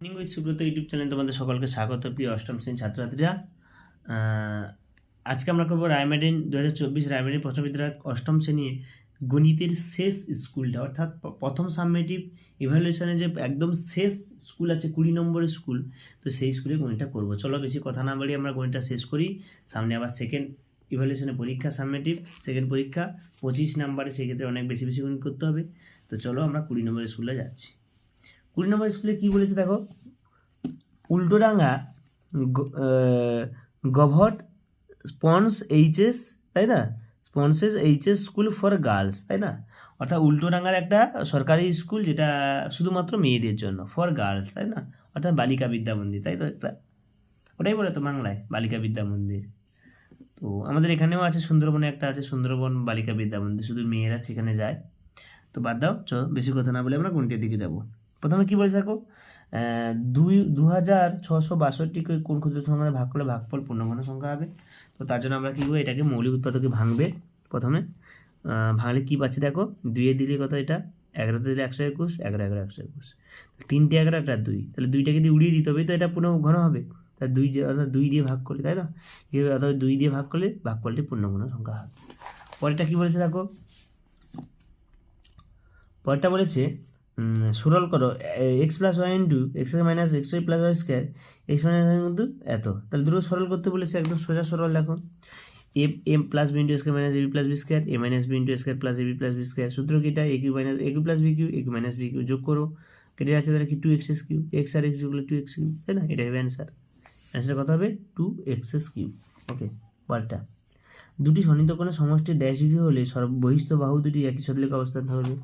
Morning with Subrata YouTube channel তোমাদের সকলকে স্বাগত, প্রিয় অষ্টম শ্রেণির ছাত্রছাত্রীরা। আজকে আমরা করব রায়মার্ডিন দু হাজার চব্বিশ রায়মার্ডিন প্রথম বিদ্যালয় অষ্টম শ্রেণির গণিতের শেষ স্কুলটা। অর্থাৎ প্রথম সাবমেটিভ ইভ্যালুয়েশনে যে একদম শেষ স্কুল আছে, কুড়ি নম্বরের স্কুল, তো সেই স্কুলে গণিতটা করব। চলো বেশি কথা না বাড়িয়ে আমরা গণিতটা শেষ করি। সামনে আবার সেকেন্ড ইভ্যালুয়েশনে পরীক্ষা, সাবমেটিভ সেকেন্ড পরীক্ষা, পঁচিশ নাম্বারে সেক্ষেত্রে অনেক বেশি বেশি গণিত করতে হবে। তো চলো আমরা কুড়ি নম্বরের স্কুলে যাচ্ছি। কুড়ি নম্বর স্কুলে কী বলেছে দেখো? উল্টোডাঙ্গা গভট স্পন্স এইচএস, তাই না? স্পন্সেস এইচএস স্কুল ফর গার্লস, তাই না? অর্থাৎ উল্টোডাঙ্গার একটা সরকারি স্কুল যেটা শুধুমাত্র মেয়েদের জন্য, ফর গার্লস, তাই না? অর্থাৎ বালিকা বিদ্যা মন্দির, তাই তো একটা? ওটাই বলে তো বাংলায়, বালিকা বিদ্যা মন্দির। তো আমাদের এখানেও আছে সুন্দরবনে, একটা আছে সুন্দরবন বালিকা বিদ্যা মন্দির, শুধু মেয়েরা সেখানে যায়। তো বাদ দাও চ বেশি কথা না বলে আমরা গণিতের দিকে যাব। প্রথমে কি বলেছে দেখো? দুই দু হাজার ছশো বাষট্টিকে কোন ক্ষুদ্র সংখ্যা ভাগ করলে ভাগফল পূর্ণঘন সংখ্যা হবে? তো তার জন্য আমরা কী করব? এটাকে মৌলিক উৎপাদকে ভাঙবে প্রথমে। ভাঙলে কী পাচ্ছি দেখো? দুইয়ে দিলে কত এটা? এগারোতে দিলে একশো একুশ, এগারো এগারো, একশো একুশ। তিনটে এগারো, একটা দুই। তাহলে দুইটাকে দিয়ে উড়িয়ে দিতে হবে, তো এটা পুনঃ ঘন হবে। তাহলে দুই অর্থাৎ দুই দিয়ে ভাগ করলে, তাই না? অর্থাৎ দুই দিয়ে ভাগ করলে ভাগফলটি পূর্ণঘন সংখ্যা হবে। পরেরটা কী বলেছে দেখো? পরেরটা বলেছে সরল করো। X plus y into x minus x y plus y square x minus কিন্তু এত। তাহলে দুটো সরল করতে বলেছে, একদম সোজা সরল দেখো। A m plus b into square minus ab plus b square a minus b into square plus ab plus b square সূত্র কি এটা? A cube minus a cube plus b cube a cube minus b cube যোগ করো। কেটে যাচ্ছে তাহলে কি? Two x s cube x আর x যোগ করলে টু এক্স কিউ তাই না? এটা হবে অ্যান্সার অ্যান্সার কত হবে two x s cube okay পরেরটা দুটি সন্নিহিতকোণের সমষ্টি ড্যাশ ডিগ্রি হলে বহিস্থ বাহু দুটি একই সরলেখা অবস্থান থাকবে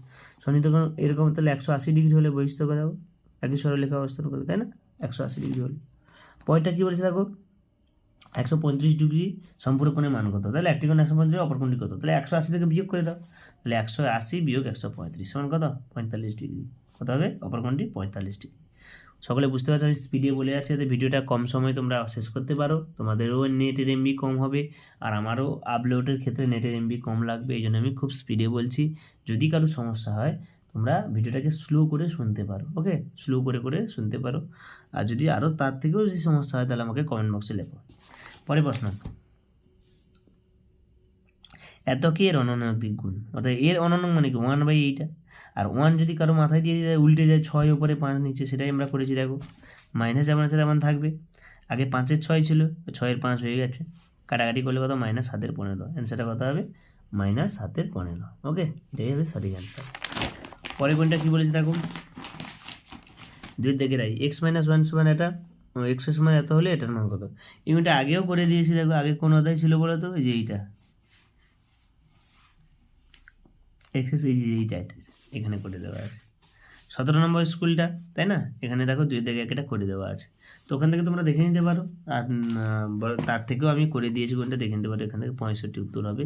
সন্নিহিতকোণ এরকম তাহলে একশো আশি ডিগ্রি হলে বহিষ্ঠ বহিস্থ করাও একই সরলরেখা অবস্থান করবে, তাই না? একশো আশি ডিগ্রি হলে। পরেরটা কী বলেছে দেখো? একশো পঁয়ত্রিশ ডিগ্রি সম্পূর্ণ মান কত? তাহলে একটি কোণ একশো পঁয়ত্রিশ, অপর কোণটি কত? তাহলে একশো আশি থেকে বিয়োগ করে দাও। তাহলে একশো আশি বিয়োগ একশো পঁয়ত্রিশ সমান কত? পঁয়তাল্লিশ ডিগ্রি। কত হবে? অপর কোণটি পঁয়তাল্লিশ ডিগ্রি। সকলে বুঝতে পারছ, আমি স্পিডে বলে আছে যে ভিডিওটা কম সময়ে তোমরা শেষ করতে পারো। তোমাদেরও নেটের এমবি কম হবে, আর আমারও আপলোডের ক্ষেত্রে নেটের এমবি কম লাগবে এই জন্য আমি খুব স্পিডে বলছি। যদি কারও সমস্যা হয়, তোমরা ভিডিওটাকে স্লো করে শুনতে পারো ওকে স্লো করে করে শুনতে পারো। আর যদি আরও তার থেকেও যদি সমস্যা হয়, তাহলে আমাকে কমেন্ট বক্সে লেখো। পরে প্রশ্ন। এত কি এর অননৈতিক গুণ অর্থাৎ এর অনন্য মানে কি? ওয়ান বাই এইটা আর ওয়ান যদি কারও মাথায় দিয়ে যায়, উল্টে যায়, ছয় উপরে পাঁচ নিচে, সেটাই আমরা করেছি, দেখো। মাইনাস যেমন আছে তেমন থাকবে। আগে পাঁচের ছয় ছিল, ছয়ের পাঁচ হয়ে গেছে। কাটাকাটি করলে কত? মাইনাস সাতের পনেরো। অ্যান্সারটা কত হবে? মাইনাস সাতের পনেরো। ওকে এটাই হবে সঠিক অ্যান্সার পরে কোনটা কী বলেছে দেখো? দুই দেখে রাই। এক্স মাইনাস ওয়ান সমান এটা এক্সের সমান এত হলে এটার মান কত? ইউনিটটা আগেও করে দিয়েছি, দেখো। আগে কোন অধ্যায় ছিল বলো তো যে এইটা। এক্সেস এই যে এইটা এটা এখানে করে দেওয়া আছে। সতেরো নম্বর স্কুলটা, তাই না? এখানে দেখো দুই থেকে একটা করে দেওয়া আছে। তো ওখান থেকে তোমরা দেখে নিতে পারো। আর তার থেকেও আমি করে দিয়েছি কোনটা দেখে নিতে পারো এখান থেকে পঁয়ষট্টি উত্তর হবে।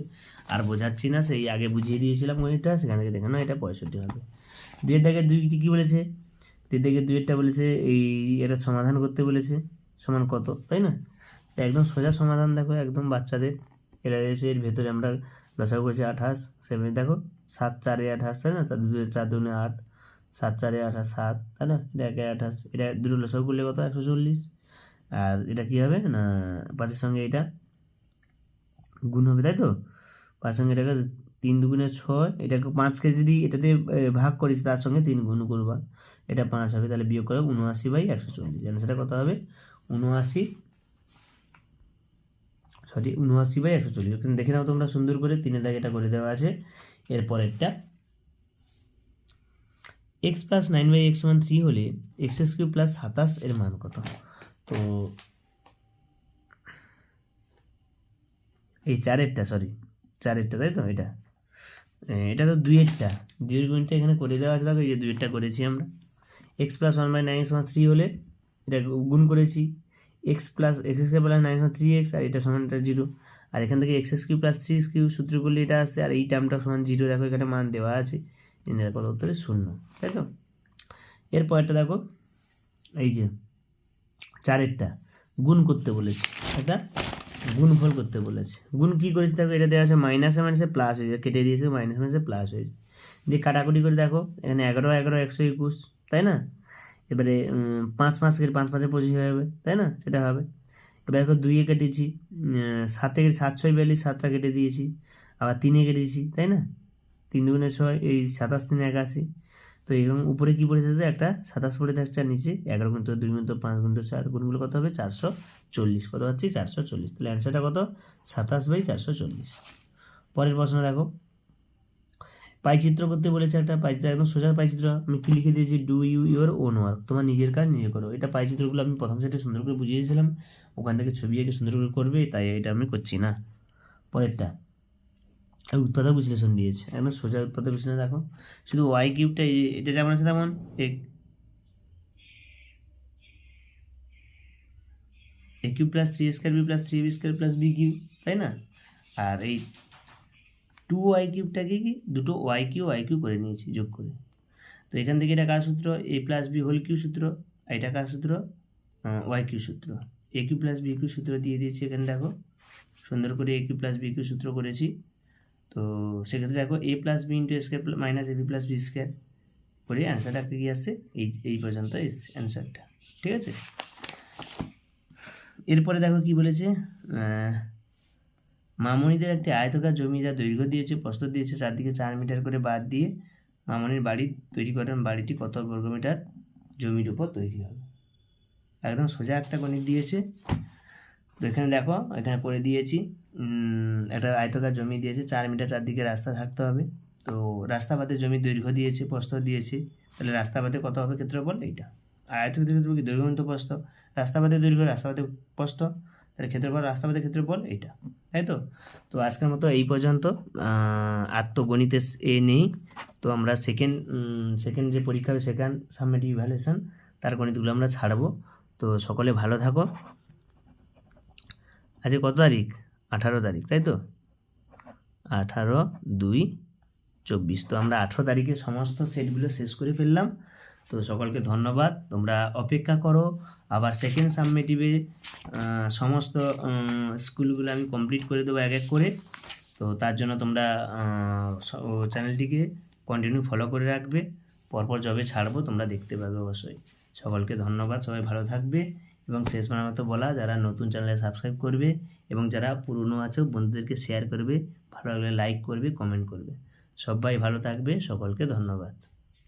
আর বোঝাচ্ছি না, সেই আগে বুঝিয়ে দিয়েছিলাম ওইটা সেখান থেকে দেখে নাও এটা পঁয়ষট্টি হবে। দুয়ের থেকে দুইটি কী বলেছে? দুই থেকে দুইয়েরটা বলেছে, এই এটা সমাধান করতে বলেছে, সমান কত, তাই না? একদম সোজা সমাধান দেখো, একদম বাচ্চাদের। এটা এসে এর ভেতরে আমরা লসাগু করেছি আঠাশ সেভেন দেখো, সাত, চারে আঠাশ, তাই না? চার দুই, চার দুনে আট, সাত, চারে আঠাশ, সাত, তাই না? এটা একে আঠাশ, এটা দুটো লসাগু করলে কত? একশো চল্লিশ। আর এটা কী হবে? না, পাঁচের সঙ্গে এটা গুণ হবে, তাই তো? পাঁচের সঙ্গে এটাকে তিন দুগুণে ছয়, এটাকে পাঁচকে যদি এটাতে ভাগ করিস, তার সঙ্গে তিন গুণ করবা। এটা পাঁচ হবে, তাহলে বিয়োগ করে উনআশি বাই একশো চল্লিশ সেটা কত হবে? উনআশি সরি উনআশি বাই একশো চল্লিশ। ওখানে দেখে নাও তোমরা, সুন্দর করে তিনের দাগে এটা করে দেওয়া আছে। এর পরেরটা। X plus nine by x one three হলে এক্স এস কিউ প্লাস সাতাশ এর মান কত? তো এই চারেরটা সরি চারেরটা, তাই তো এটা? এটা তো দুইয়েরটা। দুইয়ের গুণটা এখানে করে দেওয়া আছে, দেখো এই যে দুইয়েরটা করেছি আমরা। X plus one by nine x one three হলে এটা গুণ করেছি। X plus x square plus nine three x আর এটা সমান এটা জিরো আর এখান থেকে x s cube plus three cube সূত্র করলে এটা আসছে, আর এই টার্মটা সমান জিরো দেখো এখানে মান দেওয়া আছে। এর কত উত্তরে শূন্য, তাই তো? এরপরটা দেখো, এই যে চারেরটা, গুণ করতে বলেছে এটা গুণফল করতে বলেছে। গুণ কী করেছে দেখো, এটা দেওয়া আছে মাইনাসে মাইনাসে প্লাস হয়েছে, কেটে দিয়েছে মাইনাস মাইনাসে প্লাস হয়েছে। দিয়ে কাটাকুটি করে দেখো, এখানে এগারো এগারো, একশো একুশ, তাই না? এবারে পাঁচ পাঁচ কেটে পাঁচ পাঁচে পঁচিশ হয়ে যাবে, তাই না? সেটা হবে। এবার দেখো দুইয়ে কেটেছি সাতে সাত ছয় বিয়াল্লিশ, সাতটা কেটে দিয়েছি, আবার তিনে কেটেছি, তাই না? তিন দুগুণে ছয়, এই সাতাশ তিন একাশি। তো এরকম উপরে কী পড়ে থাকছে একটা সাতাশ পড়ে থাকছে, আর নিচে এগারো গুণ তো দুই গুণ তো পাঁচ গুণ তো চার গুণগুলো কত হবে? চারশো চল্লিশ। কত হচ্ছে চারশো চল্লিশ। তাহলে অ্যান্সারটা কত? সাতাশ বাই চারশো চল্লিশ। পরের প্রশ্ন দেখো। পাইচিত্র করতে বলেছে একটা পাইচিত্র, একদম সোজা পাইচিত্র। আমি কি লিখে দিয়েছি? Do you your own work তোমার নিজের কাজ নিজে করো। এটা পাইচিত্রগুলো আমি প্রথম সেটে সুন্দর করে বুঝিয়েছিলাম। ওখান থেকে ছবি এঁকে সুন্দর করে করবে, তাই এটা আমি করছি না। পরেরটা। আর উৎপাদক বিশ্লেষণ দিয়েছে। একদম সোজা উৎপাদক বিশ্লেষণ, দেখো। শুধু ওয়াই কিউবটা এটা যেমন আছে তেমন। A cube plus three square b plus three b square plus b cube তাই না? আর এই টু ওয়াই কিউবটাকে কি দুটো ওয়াই কিউ ওয়াই কিউ করে নিয়েছি, যোগ করে। তো এখান থেকে এটা কার সূত্র? A plus b whole cube সূত্র। এটা কার সূত্র? ওয়াই কিউ সূত্র। A cube plus b cube সূত্র দিয়ে দিয়েছি এখানে, দেখো। সুন্দর করে a cube plus b cube সূত্র করেছি। তো সেক্ষেত্রে দেখো a plus b into square minus a b plus b square করে অ্যান্সারটা কি আসছে? এই এই পর্যন্ত অ্যান্সারটা ঠিক আছে? এরপরে দেখো কি বলেছে? মামনিদের একটি আয়তকার জমি যা দৈর্ঘ্য দিয়েছে, প্রস্থ দিয়েছে, চারদিকে চার মিটার করে বাদ দিয়ে মামনির বাড়ি তৈরি করেন। বাড়িটি কত বর্গমিটার জমির উপর তৈরি হবে। একদম সোজা একটা গণিত দিয়েছে। তো এখানে দেখো, এখানে করে দিয়েছি একটা আয়তকার জমি দিয়েছে, চার মিটার চারদিকে রাস্তা থাকতে হবে। তো রাস্তা বাদে জমির দৈর্ঘ্য দিয়েছে, প্রস্থ দিয়েছে, তাহলে রাস্তা বাদে কত হবে ক্ষেত্রফল? এইটা। আয়তক্ষেত্র দৈর্ঘ্য গুণিত প্রস্থ। রাস্তা বাদে দৈর্ঘ্য রাস্তা বাদে প্রস্থ। তাহলে ক্ষেত্রফল রাস্তা বাদে ক্ষেত্রফল এইটা তাই তো? তো আজকের মতো এই পর্যন্ত। আহ, আর তো গণিতে এ নেই। তো আমরা সেকেন্ড সেকেন্ড যে পরীক্ষা হবে সেকেন্ড সাবমেটিভ ইভ্যালুয়েশন তার গণিতগুলো আমরা ছাড়বো। তো সকলে ভালো থাকো। আজকে কত তারিখ? আঠারো তারিখ তাই তো? আঠারো দুই চব্বিশ। তো আমরা আঠেরো তারিখে সমস্ত সেটগুলো শেষ করে ফেললাম। তো সকলকে ধন্যবাদ। তোমরা অপেক্ষা করো। আবার সেকেন্ড সাবমেটিভে সমস্ত স্কুলগুলো আমি কমপ্লিট করে দেবো এক এক করে। তো তার জন্য তোমরা চ্যানেলটিকে কন্টিনিউ ফলো করে রাখবে। পরপর যবে ছাড়বো, তোমরা দেখতে পাবে অবশ্যই। সকলকে ধন্যবাদ, সবাই ভালো থাকবে। এবং শেষ মতো বলা, যারা নতুন চ্যানেলে সাবস্ক্রাইব করবে এবং যারা পুরনো আছে, বন্ধুদেরকে শেয়ার করবে, ভালো লাগলে লাইক করবে কমেন্ট করবে। সবাই ভালো থাকবে, সকলকে ধন্যবাদ।